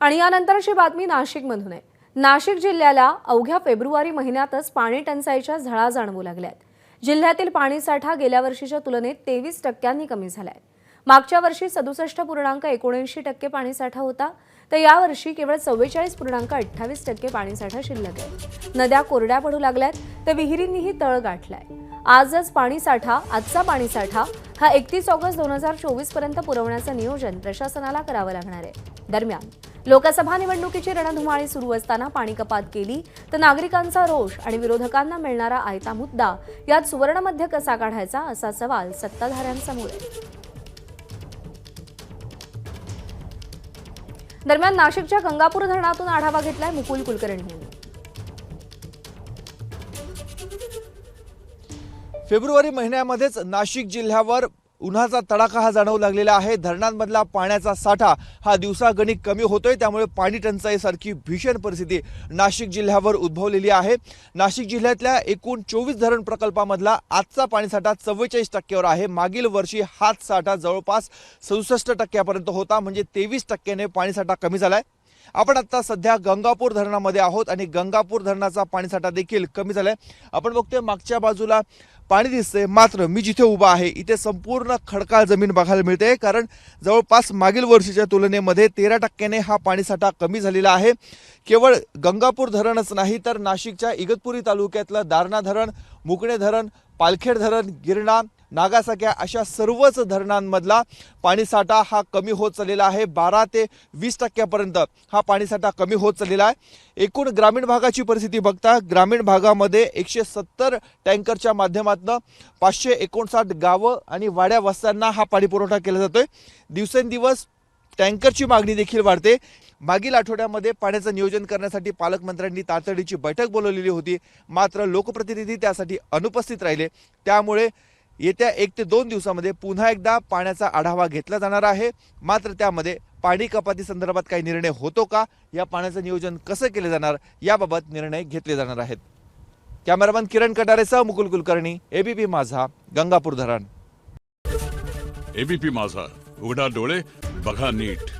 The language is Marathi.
आणि यानंतरची बातमी नाशिकमधून आहे. नाशिक जिल्ह्याला अवघ्या फेब्रुवारी महिन्यातच पाणी टंचाईच्या झळा जाणवू लागल्यात. जिल्ह्यातील पाणीसाठा गेल्या वर्षीच्या तुलनेत तेवीस टक्क्यांनी कमी झालाय. मागच्या वर्षी सदुसष्ट पूर्णांक एकोणऐंशी टक्के पाणीसाठा होता तर यावर्षी केवळ चव्वेचाळीस पूर्णांक अठ्ठावीस टक्के पाणीसाठा शिल्लक आहे. नद्या कोरड्या पडू लागल्यात तर विहिरींनीही तळ गाठलाय. आजच पाणीसाठा आजचा पाणीसाठा हा एकतीस ऑगस्ट दोन हजार चोवीसपर्यंत पुरवण्याचं नियोजन प्रशासनाला करावं लागणार आहे. दरम्यान लोकसभा निवडणुकीची रणधुमाळी सुरू असताना पाणी कपात केली तर नागरिकांचा रोष आणि विरोधकांना मिळणारा आयता मुद्दा यात सुवर्णमध्य कसा काढायचा असा सवाल सत्ताधाऱ्यांसमोर आहे. दरम्यान नाशिकच्या गंगापूर धरणातून आढावा घेतलाय मुकुल कुलकर्णी यांनी. फेब्रुवारी महिन्यामध्येच नाशिक जिल्ह्यावर उन्हाचा तडाखा हा जाणवू लागलेला आहे. धरणांमधला पाण्याचा साठा हा दिवसागणिक कमी होतोय. त्यामुळे पाणी टंचाईसारखी भीषण परिस्थिती नाशिक जिल्ह्यावर उद्भवलेली आहे. नाशिक जिल्ह्यातल्या एकूण चोवीस धरण प्रकल्पामधला आजचा पाणीसाठा चव्वेचाळीस टक्क्यावर आहे. मागील वर्षी हाच साठा जवळपास सदुसष्ट टक्क्यापर्यंत होता. म्हणजे तेवीस टक्क्याने पाणीसाठा कमी झालाय. आपण आता सध्या गंगापूर धरणामध्ये आहोत आणि गंगापूर धरणाचा पाणीसाठा देखील कमी झालाय. आपण बघतोय मागच्या बाजूला पाणी दिसतंय. मात्र मी जिथे उभा आहे इथे संपूर्ण खडकाळ जमीन बघायला मिळते. कारण जवळपास मागील वर्षीच्या तुलनेमध्ये तेरा टक्क्याने हा पाणीसाठा कमी झालेला आहे. केवळ गंगापूर धरणच नाही तर नाशिकच्या इगतपुरी तालुक्यातलं दारणा धरण मुकणे धरण पालखेड धरण गिरणा नागासाक्या अशा सर्वच धरणांमधला पाणीसाठा हा कमी होत चाललेला आहे. बारा ते वीस टक्क्यापर्यंत हा पाणीसाठा कमी होत चाललेला आहे. एकूण ग्रामीण भागाची परिस्थिती बघता ग्रामीण भागामध्ये एकशे सत्तर टँकरच्या माध्यमातून पाचशे एकोणसाठ गावं आणि वाड्या वस्त्यांना हा पाणी पुरवठा केला जातोय. दिवसेंदिवस टँकरची मागणी देखील वाढते. मागील आठवड्यामध्ये पाण्याचं नियोजन करण्यासाठी पालकमंत्र्यांनी तातडीची बैठक बोलवलेली होती. मात्र लोकप्रतिनिधी त्यासाठी अनुपस्थित राहिले. त्यामुळे येत्या एक ते दोन दिवसामध्ये पुन्हा एकदा पाण्याचा आढावा घेतला जाणार आहे. मात्र त्यामध्ये पाणी कपाती संदर्भात काही निर्णय होतो का? या पाण्याचं नियोजन कसं केले जाणार? याबाबत निर्णय घेतले जाणार आहेत. कॅमेरामॅन किरण कटारेसह मुकुल कुलकर्णी एबीपी माझा गंगापूर धरण. एबीपी माझा उघडा डोळे बघा नीट.